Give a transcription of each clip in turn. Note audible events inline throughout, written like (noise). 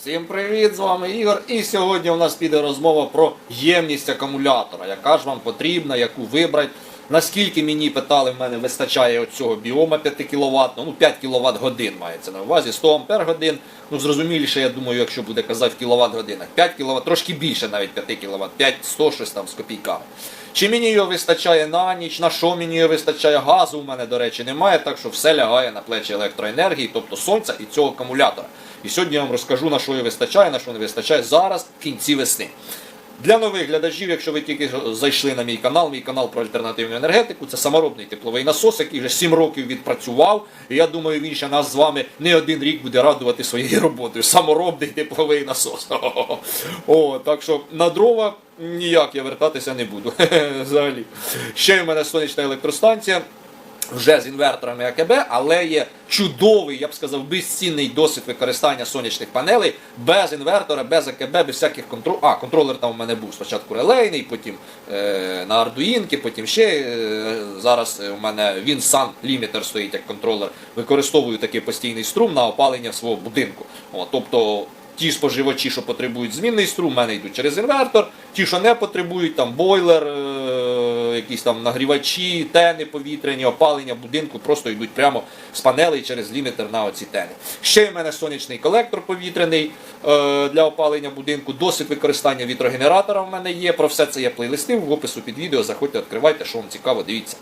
Всім привіт! З вами Ігор. І сьогодні у нас піде розмова про ємність акумулятора, яка ж вам потрібна, яку вибрати. Наскільки мені питали, в мене вистачає цього біома 5 кВт, ну 5 кВт годин мається на увазі, 100 Ампер годин. Ну зрозуміліше, я думаю, якщо буде казати в кіловат годинах. 5 кВт, трошки більше навіть 5 кВт, 5 100 щось там з копійками. Чи мені його вистачає на ніч, на що мені його вистачає? Газу у мене, до речі, немає, так що все лягає на плечі електроенергії, тобто сонця і цього акумулятора. І сьогодні я вам розкажу, на що його вистачає, на що не вистачає зараз, в кінці весни. Для нових глядачів, якщо ви тільки зайшли на мій канал, мій канал про альтернативну енергетику, це саморобний тепловий насос, який вже 7 років відпрацював. І я думаю, він ще нас з вами не один рік буде радувати своєю роботою. Саморобний тепловий насос. (laughs) О, так що на дрова ніяк я вертатися не буду. (laughs) Взагалі. Ще в мене сонячна електростанція. Вже з інверторами АКБ, але є чудовий, я б сказав, безцінний досвід використання сонячних панелей без інвертора, без АКБ, без всяких контролерів. А, контролер там у мене був спочатку релейний, потім е, на Arduino, потім ще е, зараз у мене Winsun Limiter стоїть як контролер. Використовую такий постійний струм на опалення свого будинку. О, тобто Ті споживачі, що потребують змінний струм, в мене йдуть через інвертор. Ті, що не потребують, там бойлер, е, якісь там нагрівачі, тени повітряні, опалення будинку, просто йдуть прямо з панелей через лімітер на оці тени. Ще в мене сонячний колектор повітряний е, для опалення будинку. Досвід використання вітрогенератора в мене є. Про все це є плейлисти в опису під відео. Заходьте, відкривайте, що вам цікаво, дивіться.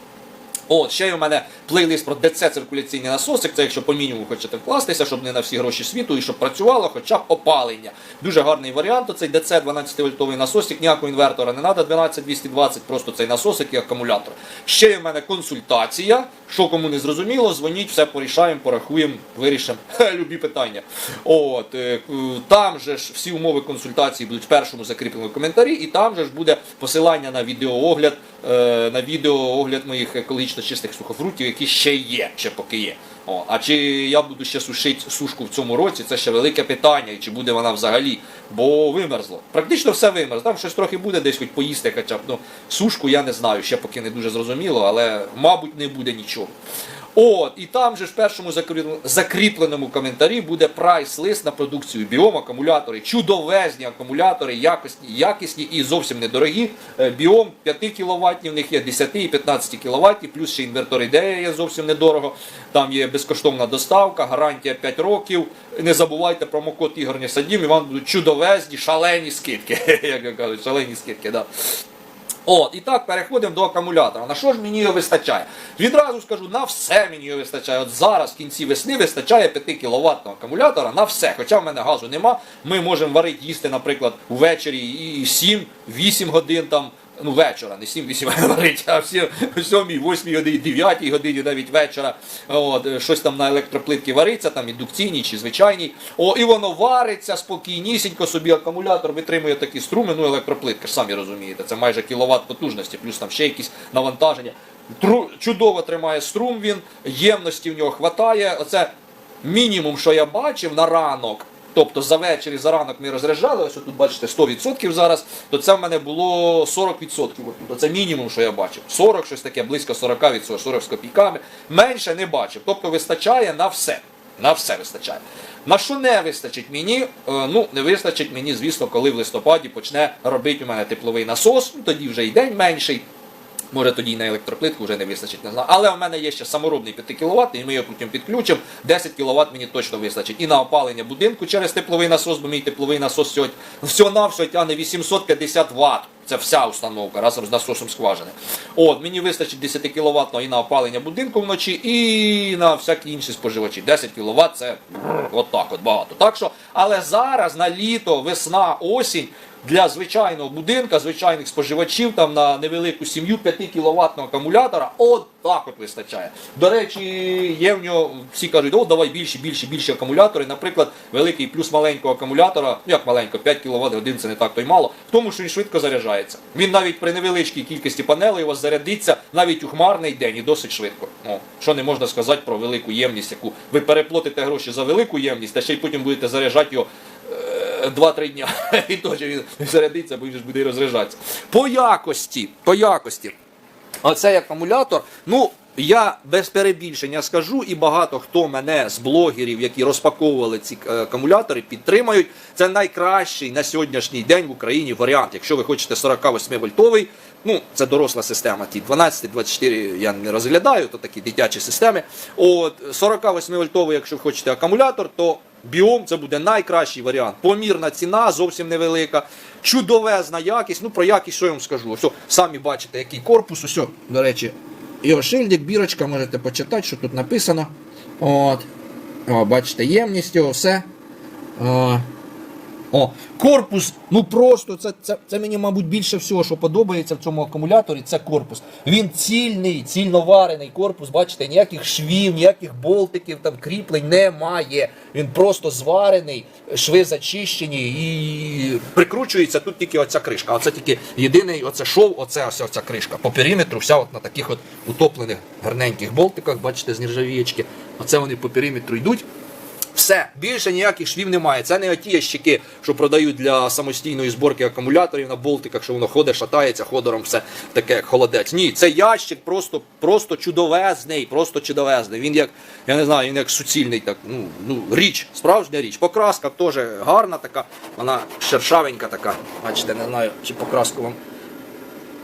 От, ще й у мене плейлист про ДЦ циркуляційні насоси. Це якщо по мінімуму хочете вкластися, щоб не на всі гроші світу і щоб працювало хоча б опалення. Дуже гарний варіант. Оцей ДЦ 12 вольтовий насосик, ніякого інвертора не треба, 12220, просто цей насосик і акумулятор. Ще є в мене консультація. Що кому не зрозуміло, дзвоніть, все порішаємо, порахуємо, вирішимо. (laughs) Любі питання. От, е, там же ж всі умови консультації будуть в першому закріпленому коментарі, і там же ж буде посилання на відеоогляд, е, на відеоогляд моїх екологічно чистих сухофруктів, які ще є, ще поки є. О, а чи я буду ще сушити сушку в цьому році, це ще велике питання, і чи буде вона взагалі, бо вимерзло. Практично все вимерзло. Там щось трохи буде, десь хоч поїсти, хоча б ну, сушку я не знаю, ще поки не дуже зрозуміло, але мабуть не буде нічого. От, і там же в першому закріпленому- коментарі буде прайс-лист на продукцію біом, акумулятори, чудовезні акумулятори, якісні, якісні і зовсім недорогі. Е, Біом 5 кВт, в них є 10 і 15 кВт, плюс ще інвертор ідея є зовсім недорого. Там є безкоштовна доставка, гарантія 5 років. Не забувайте промокод Ігор не садім, і вам будуть чудовезні, шалені скидки. (laughs) Як кажуть, шалені скидки, да. От, і так переходимо до акумулятора. На що ж мені його вистачає? Відразу скажу, на все мені його вистачає. От зараз, в кінці весни, вистачає 5 кВт акумулятора на все. Хоча в мене газу нема. Ми можемо варити їсти, наприклад, ввечері і 7-8 годин там. Ну, вечора, не 7-8 варить, (laughs) а в 7, 8 годині, 9 годині навіть вечора. От, е, щось там на електроплитки вариться, там індукційній чи звичайній. О, і воно вариться спокійнісінько, собі акумулятор витримує такі струми, ну електроплитка, самі розумієте, це майже кіловат потужності, плюс там ще якісь навантаження. Тру- Чудово тримає струм він, ємності в нього хватає. Оце мінімум, що я бачив на ранок. Тобто за вечір і за ранок ми розряджали, ось тут бачите 100% зараз, то це в мене було 40%. Тобто це мінімум, що я бачив. 40, щось таке, близько 40%, 40 з копійками. Менше не бачив. Тобто вистачає на все. На все вистачає. На що не вистачить мені? Е, Ну, не вистачить мені, звісно, коли в листопаді почне робити у мене тепловий насос, ну тоді вже і день менший. Може тоді й на електроплитку вже не вистачить, не знаю. Але в мене є ще саморобний 5 кВт, і ми його потім підключимо. 10 кВт мені точно вистачить. І на опалення будинку через тепловий насос, бо мій тепловий насос сьогодні всього навсього тягне 850 Вт. Це вся установка разом з насосом скважини. От, мені вистачить 10 кВт і на опалення будинку вночі, і на всякі інші споживачі. 10 кВт це от так от багато. Так що, але зараз на літо, весна, осінь. Для звичайного будинка, звичайних споживачів там на невелику сім'ю 5 кВт акумулятора от так от вистачає. До речі, є в нього, всі кажуть, о, давай більші, більші, більші акумулятори. Наприклад, великий плюс маленького акумулятора, ну як маленько, 5 кВт годин це не так то й мало, в тому, що він швидко заряджається. Він навіть при невеличкій кількості панелей у вас зарядиться навіть у хмарний день і досить швидко. Ну, що не можна сказати про велику ємність, яку ви переплатите гроші за велику ємність, та ще й потім будете заряджати його. Е, 2-3 дня. І теж він зарядиться, бо він ж буде розряджатися. По якості, по якості. Оцей акумулятор, ну, я без перебільшення скажу, і багато хто мене з блогерів, які розпаковували ці е, акумулятори, підтримають. Це найкращий на сьогоднішній день в Україні варіант. Якщо ви хочете 48 вольтовий, ну це доросла система. Ті 12-24 я не розглядаю, то такі дитячі системи. От 48 вольтовий, якщо хочете акумулятор, то Біом це буде найкращий варіант. Помірна ціна, зовсім невелика, чудовезна якість. Ну про якість що я вам скажу? О, самі бачите, який корпус. Ось, до речі, його шильдик, бірочка, можете почитати, що тут написано. От. О, бачите, ємність, його все. О, о, корпус, ну просто це, це, це мені, мабуть, більше всього, що подобається в цьому акумуляторі, це корпус. Він цільний, цільно варений корпус, бачите, ніяких швів, ніяких болтиків, там кріплень немає. Він просто зварений, шви зачищені і прикручується тут тільки оця кришка. Оце тільки єдиний оце шов, оце ось оця кришка. По периметру вся от на таких от утоплених гарненьких болтиках, бачите, з нержавієчки. Оце вони по периметру йдуть. Все, більше ніяких швів немає. Це не оті ящики, що продають для самостійної зборки акумуляторів на болтиках, що воно ходить, шатається, ходором все таке як холодець. Ні, це ящик просто, просто чудовезний, просто чудовезний. Він як, я не знаю, він як суцільний, так, ну, ну, річ, справжня річ. Покраска теж гарна така, вона шершавенька така. Бачите, не знаю, чи покраску вам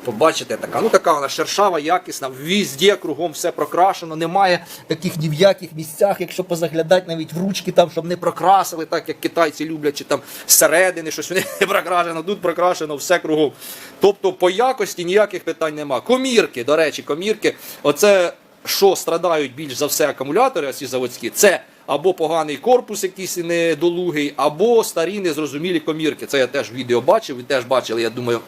Побачите, така, ну така вона шершава, якісна, візде кругом все прокрашено, немає таких ні в яких місцях, якщо позаглядати навіть в ручки, там, щоб не прокрасили, так як китайці люблять, чи там зсередини щось не (laughs) прокрашено, тут прокрашено все кругом. Тобто по якості ніяких питань нема. Комірки, до речі, комірки, оце що страдають більш за все акумулятори, ці заводські, це або поганий корпус, якийсь недолугий, або старі незрозумілі комірки. Це я теж відео бачив, ви теж бачили, я думаю.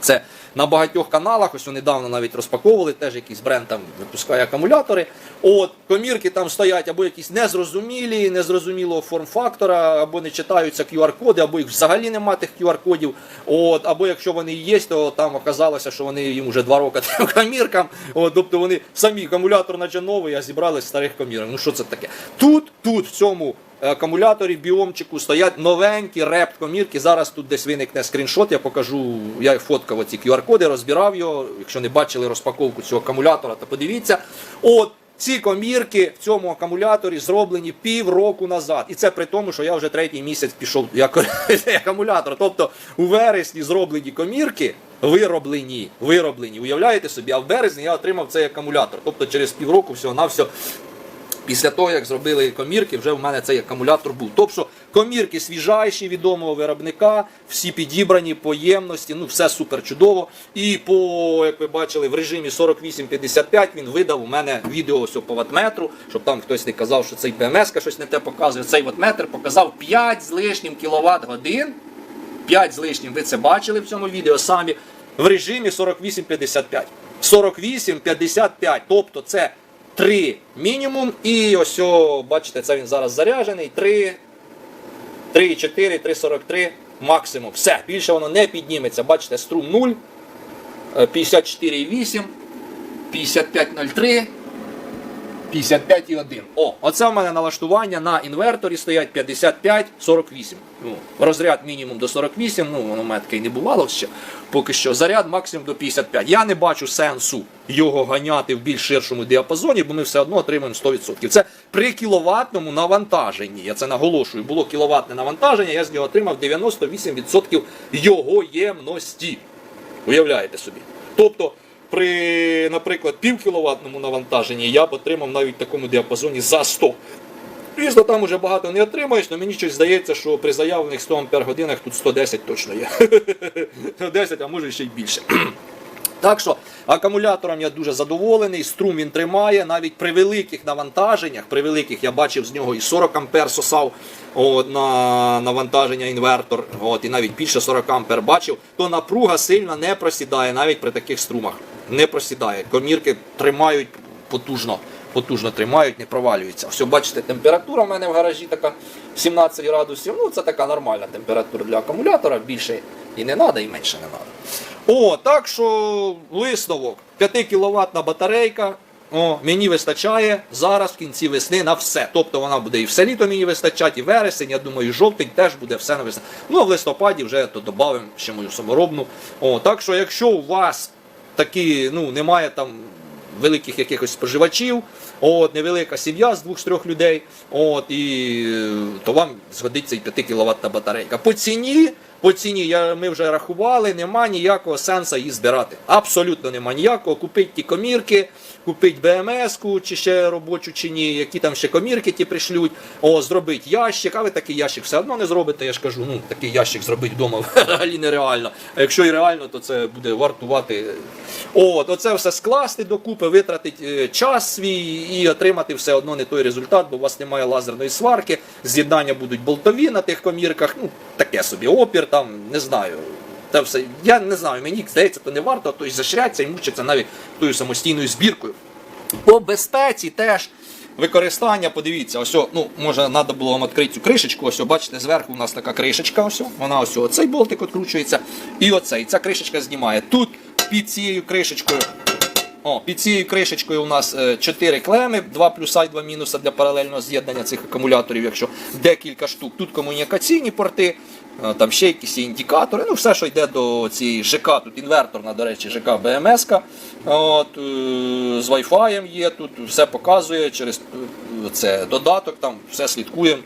Це на багатьох каналах, ось недавно навіть розпаковували, теж якийсь бренд там випускає акумулятори. От комірки там стоять або якісь незрозумілі, незрозумілого форм-фактора, або не читаються QR-коди, або їх взагалі нема тих QR-кодів. От, або якщо вони є, то там оказалося, що вони їм вже два роки (laughs) тим коміркам. От, тобто вони самі акумулятор наче новий, а зібрали старих комірок. Ну що це таке? Тут, тут в цьому акумуляторі біомчику стоять новенькі репт комірки. Зараз тут десь виникне скріншот. Я покажу. Я фоткав оці QR-коди, розбирав його. Якщо не бачили розпаковку цього акумулятора, то подивіться. От ці комірки в цьому акумуляторі зроблені півроку назад. І це при тому, що я вже третій місяць пішов як (laughs) акумулятор. Тобто у вересні зроблені комірки. Вироблені, вироблені, уявляєте собі, а в березні я отримав цей акумулятор. Тобто через півроку всього на все Після того, як зробили комірки, вже в мене цей акумулятор був. Тобто комірки свіжайші відомого виробника, всі підібрані по ємності, ну все супер чудово. І по, як ви бачили, в режимі 48-55 він видав у мене відео ось по ватметру, щоб там хтось не казав, що цей БМС щось не те показує. Цей ватметр показав 5 з лишнім кіловат годин. 5 з лишнім, ви це бачили в цьому відео самі. В режимі 48-55. 48-55. Тобто це 3 мінімум. І ось, о, бачите, це він зараз заряджений. 3, 3,4, 3,43 максимум. Все, більше воно не підніметься. Бачите, струм 0, е, 54,8, 55,03. 55,1. О, оце в мене налаштування на інверторі стоять 55-48. Ну, розряд мінімум до 48, ну воно в мене таке й не бувало ще. Поки що заряд максимум до 55. Я не бачу сенсу його ганяти в більш ширшому діапазоні, бо ми все одно отримаємо 100%. Це при кіловатному навантаженні. Я це наголошую. Було кіловатне навантаження, я з нього отримав 98% його ємності. Уявляєте собі. Тобто при, наприклад, півкіловатному навантаженні я б отримав навіть в такому діапазоні за 100. Звісно, там уже багато не отримаєш, але мені щось здається, що при заявлених 100 Ампер годинах тут 110 точно є. (laughs) 110, а може ще й більше. (clears throat) Так що акумулятором я дуже задоволений, струм він тримає, навіть при великих навантаженнях, при великих я бачив з нього і 40 ампер сосав от, на навантаження інвертор, от, і навіть більше 40 ампер бачив, то напруга сильно не просідає навіть при таких струмах. Не просідає. Комірки тримають потужно. Потужно тримають, не провалюються. Все, бачите, температура в мене в гаражі така 17 градусів. Ну, це така нормальна температура для акумулятора. Більше і не треба, і менше не треба. О, так що висновок. 5 кВт батарейка. О, мені вистачає зараз в кінці весни на все. Тобто вона буде і все літо мені вистачати, і вересень, я думаю, і жовтень теж буде все на весну. Ну а в листопаді вже то додамо ще мою саморобну. О, так що, якщо у вас такі, ну, немає там великих якихось споживачів, от, невелика сім'я з двох-трьох людей, от, і е, то вам згодиться і 5 кВт батарейка. По ціні, по ціні я, ми вже рахували, нема ніякого сенсу її збирати. Абсолютно нема ніякого. Купить ті комірки, купить БМС-ку, чи ще робочу, чи ні, які там ще комірки ті пришлють, о, зробить ящик, ви такий ящик все одно не зробите, я ж кажу, ну такий ящик зробити вдома (laughs) взагалі нереально. А якщо і реально, то це буде вартувати. От, оце все скласти докупи, витратити е, час свій і отримати все одно не той результат, бо у вас немає лазерної сварки, з'єднання будуть болтові на тих комірках, ну таке собі опір, там не знаю. Та все, я не знаю, мені здається, то не варто, то й зашряться і мучиться навіть тою самостійною збіркою. По безпеці теж використання, подивіться, ось, ну, може, треба було вам відкрити цю кришечку. Ось, бачите, зверху у нас така кришечка, ось, вона ось, о, цей болтик відкручується, і оцей. Ця кришечка знімає. Тут під цією кришечкою. О, під цією кришечкою у нас 4 клеми, 2 плюса і 2 мінуса для паралельного з'єднання цих акумуляторів, якщо декілька штук. Тут комунікаційні порти, е, там ще якісь індикатори. Ну, все, що йде до цієї ЖК, тут інверторна, до речі, ЖК БМС. Е, з Wi-Fi є, тут все показує через е, це додаток, там все слідкуємо.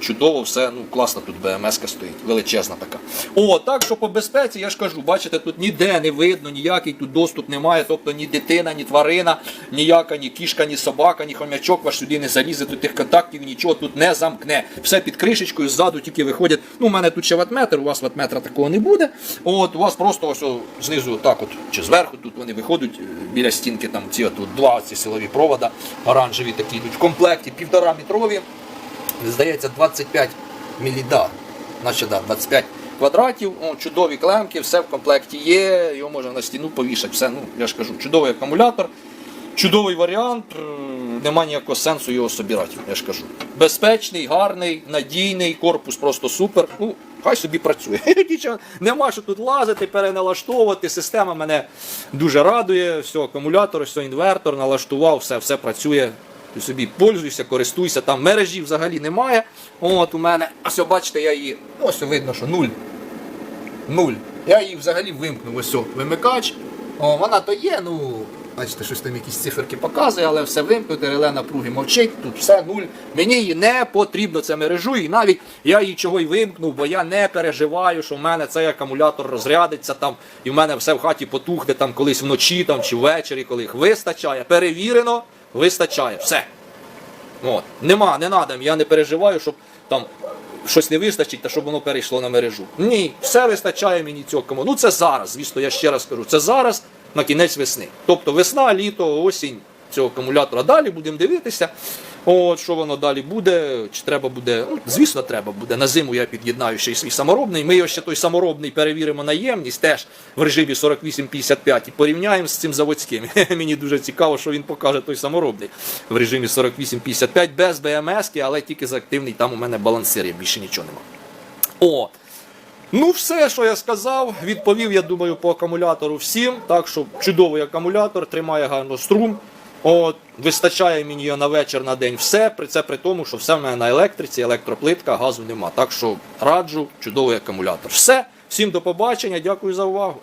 Чудово, все, ну класно тут БМС стоїть, величезна така. О, так що по безпеці, я ж кажу, бачите, тут ніде не видно, ніякий тут доступ немає, тобто ні дитина, ні тварина, ніяка, ні кішка, ні собака, ні хомячок ваш сюди не залізе, тут тих контактів нічого тут не замкне. Все під кришечкою, ззаду тільки виходять. Ну, у мене тут ще ватметр, у вас ватметра такого не буде. От, у вас просто ось о, знизу, так от, чи зверху, тут вони виходять е, біля стінки, там ці тут два ці силові провода, оранжеві такі йдуть в комплекті, півтора метрові здається, 25 мілідар, наче да, 25 квадратів, о, чудові клемки, все в комплекті є, його можна на стіну повішати. Все, ну, я ж кажу, чудовий акумулятор, чудовий варіант, е, нема ніякого сенсу його собирати, я ж кажу. Безпечний, гарний, надійний, корпус просто супер. Ну, хай собі працює. (laughs) Нема що тут лазити, переналаштовувати. Система мене дуже радує. Все, акумулятор, все, інвертор, налаштував, все, все працює. Ти собі пользуйся, користуйся, там мережі взагалі немає. От у мене, ось бачите, я її. ну, Ось видно, що нуль. Нуль. Я її взагалі вимкнув. Ось о, вимикач. О, вона то є, ну. Бачите, щось там якісь циферки показує, але все вимкнути, реле напруги мовчить, тут все нуль. Мені її не потрібно, це мережу, і навіть я її чого й вимкнув, бо я не переживаю, що в мене цей акумулятор розрядиться там, і в мене все в хаті потухне там колись вночі там, чи ввечері, коли їх вистачає. Перевірено, вистачає. Все. От. Нема, не надо, я не переживаю, щоб там щось не вистачить, та щоб воно перейшло на мережу. Ні, все вистачає мені цього кому. Ну це зараз, звісно, я ще раз кажу, це зараз на кінець весни. Тобто весна, літо, осінь цього акумулятора. Далі будемо дивитися. От, що воно далі буде, чи треба буде, ну, звісно, треба буде. На зиму я під'єднаю ще й свій саморобний. Ми його ще той саморобний перевіримо на ємність теж в режимі 48-55 і порівняємо з цим заводським. (laughs) Мені дуже цікаво, що він покаже той саморобний в режимі 48-55 без БМС, але тільки за активний. Там у мене балансир, є, більше нічого нема. О! Ну, все, що я сказав, відповів, я думаю, по акумулятору всім. Так що чудовий акумулятор, тримає гарно струм. От, вистачає мені на вечір, на день все. При це при тому, що все в мене на електриці, електроплитка, газу нема. Так що раджу, чудовий акумулятор. Все, всім до побачення, дякую за увагу.